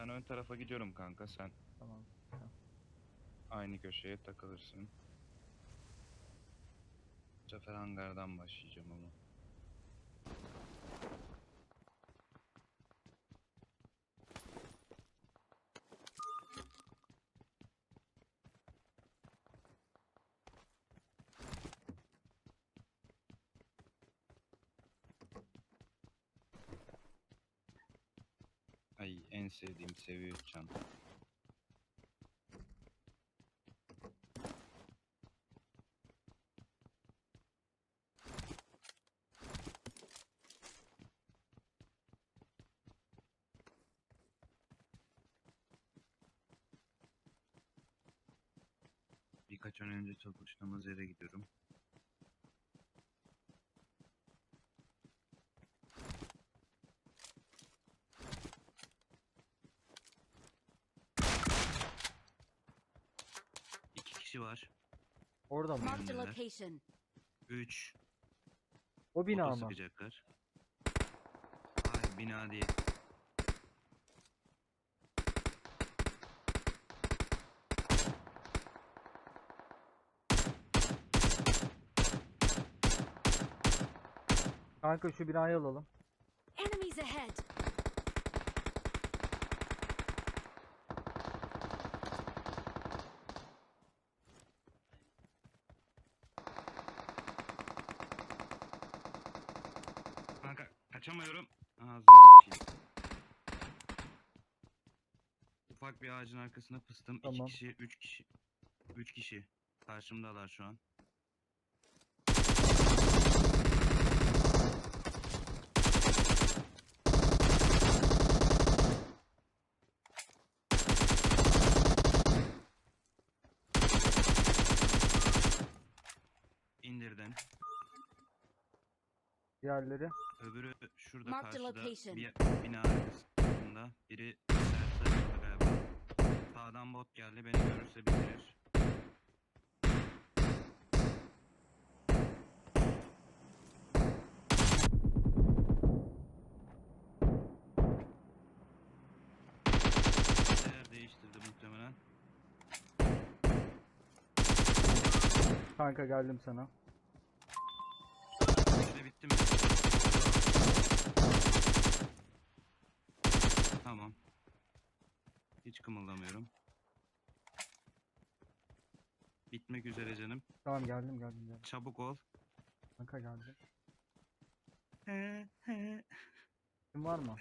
Ben ön tarafa gidiyorum kanka sen Tamam. aynı köşeye takılırsın. Bu sefer hangardan başlayacağım ama. Ay en sevdiğim seviye çanta. Birkaç an önce çalıştığımız yere gidiyorum. İki kişi var. Orada mı? Marked a Öndeler. location. Üç. O bina mı? sıkacaklar. Hayır bina değil. Kanka şu binayı alalım. Enemies ahead. Kanka kaçamıyorum. Ağzını. Ufak bir ağacın arkasına pıstım. Tamam. İki kişi, üç kişi. Üç kişi. Karşımdalar şu an. Diğerleri. Öbürü şurada Mark the karşıda location. bir bina arkasında. Biri çıktı galiba. Sağdan bot geldi beni görürse bitirir. Yer değiştirdi muhtemelen. Kanka geldim sana. İşte bitti mi? Tamam. Hiç kımıldamıyorum. Bitmek üzere canım. Tamam geldim geldim geldim. Çabuk ol. Kanka geldim. Kitin var mı?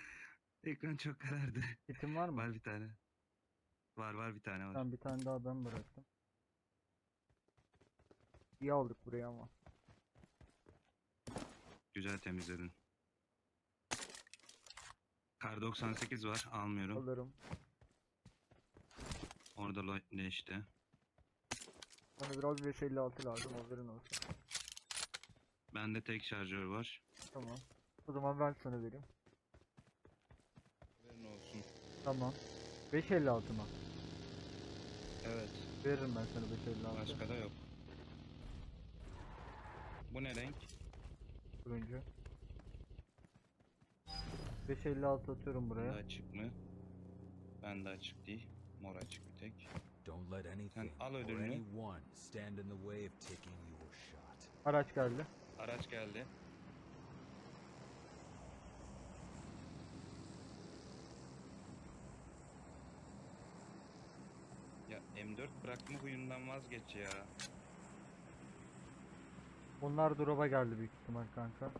Ekran çok karardı. Kitin var mı? Var bir tane. Var var bir tane var. Tamam bir tane daha ben bıraktım. İyi aldık buraya ama. Güzel temizledin. Kar 98 var. Almıyorum. Alırım. Orada işte. Bana biraz 556 lazım haberin olsun. Bende tek şarjör var. Tamam. O zaman ben sana vereyim. Haberin olsun. Tamam. 556 mı? Evet. Veririm ben sana 556. Başka da yok. Bu ne renk? Turuncu. 556 atıyorum buraya. açık mı? Bende açık değil. Mor açık bir tek. Don't let anything al or ödülünü. anyone stand in the way of taking your shot. Araç geldi. Araç geldi. Ya M4 bırakma huyundan vazgeç ya. Onlar drop'a geldi büyük ihtimal kanka.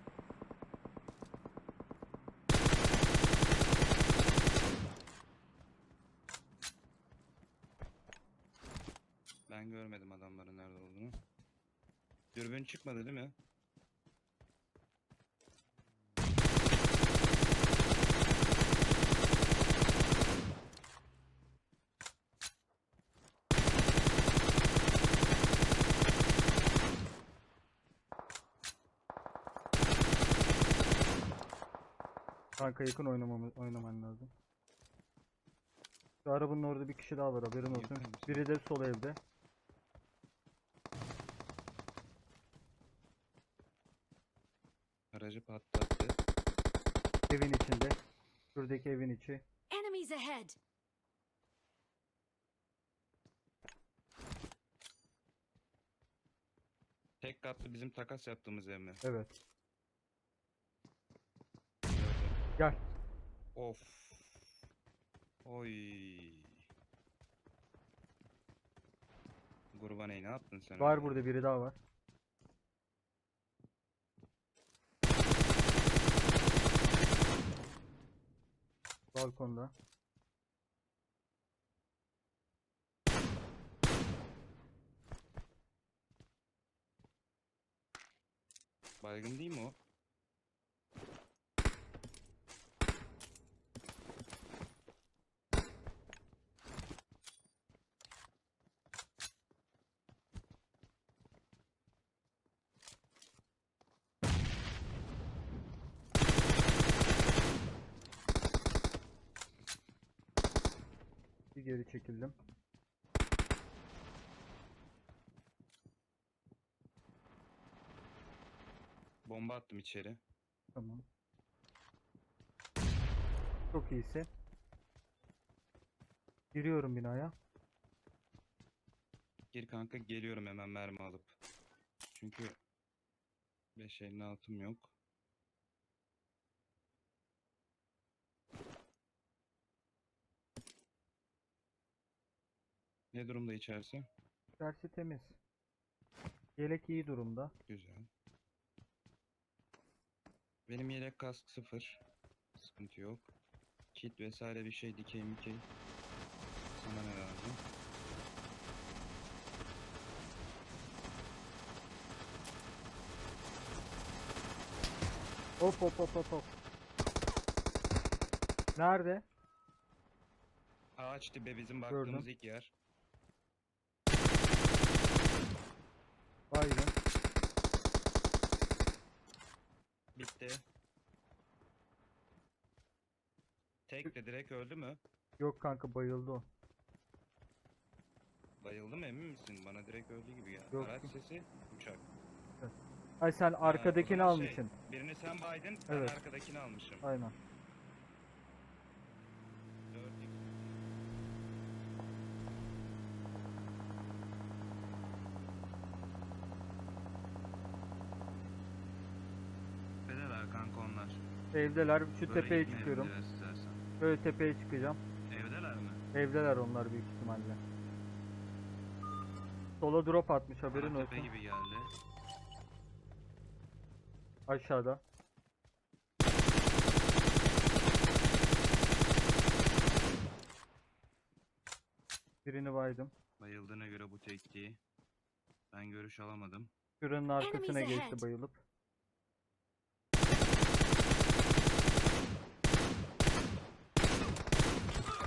Ben görmedim adamların nerede olduğunu. Dürbün çıkmadı değil mi? Kanka yakın oynamam oynaman lazım. Şu arabanın orada bir kişi daha var haberin olsun. Mısın? Biri de sol evde. Aracı patlattı. Evin içinde. Şuradaki evin içi. Enemies ahead. Tek katlı bizim takas yaptığımız ev mi? Evet. Gel. Of. Oy. Gurbaney ne yaptın sen? Var orada? burada biri daha var. Balkonda. Baygın değil mi o? Geri çekildim. Bomba attım içeri. Tamam. Çok iyisin. Giriyorum binaya. Gir kanka geliyorum hemen mermi alıp. Çünkü 5 elin altım yok. Ne durumda içerisi? İçerisi temiz. Yelek iyi durumda. Güzel. Benim yelek kask sıfır. Sıkıntı yok. Kit vesaire bir şey dikey mikey. Sana ne lazım? Hop hop hop hop hop. Nerede? Ağaç dibe bizim baktığımız Gördüm. ilk yer. Baygın. Bitti. Tek de direkt öldü mü? Yok kanka bayıldı o. Bayıldı mı emin misin? Bana direkt öldü gibi geldi. Yok. Araç sesi uçak. Ay sen Ha, o arkadakini zaman şey, almışsın. birini sen baydın, ben Evet. arkadakini almışım. Aynen. Dört- Tepedeler kanka onlar. Evdeler. Şu Böyle tepeye gitmeyelim çıkıyorum. biraz istersen. Böyle tepeye çıkacağım. Evdeler mi? Evdeler onlar büyük ihtimalle. Sola drop atmış haberin Bana tepe olsun. gibi geldi. Aşağıda. Birini baydım. Bayıldığına göre bu tekti. Ben görüş alamadım. Şuranın arkasına geçti ahead. bayılıp.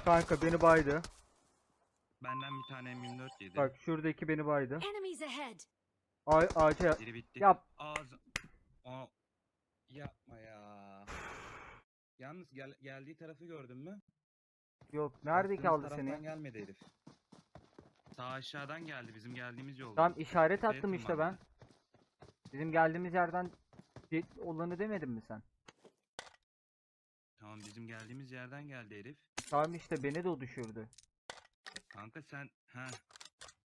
Kanka beni baydı. Benden bir tane M24 yedi. Bak şuradaki beni baydı. Enemies ahead! A ağaca Biri bitti. yap. Ağzı. O. Yapma ya. Yalnız gel geldiği tarafı gördün mü? Yok nerede Baktığımız kaldı taraftan seni? gelmedi herif. Sağ aşağıdan geldi bizim geldiğimiz yolda. Tam işaret Tepeye attım işte ben. tırmandı. Bizim geldiğimiz yerden olanı demedin mi sen? Tamam bizim geldiğimiz yerden geldi herif. Tamam işte beni de o düşürdü. Kanka sen ha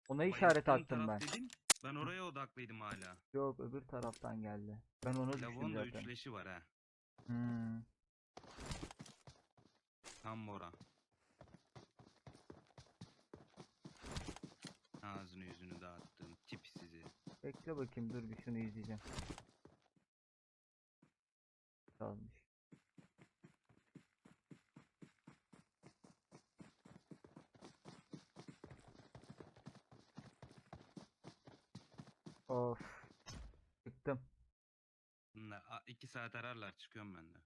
Ona işaret attım taraf ben. Dedin, ben oraya odaklıydım hala. Yok öbür taraftan geldi. Ben onu düştüm Lavuğun da zaten. üçleşi var ha. Hmm. Tam mora. Ağzını yüzünü dağıttığım tip sizi. Bekle bakayım dur bir şunu izleyeceğim. Kalmış. Of. Çıktım. Bunlar saat ararlar çıkıyorum ben de.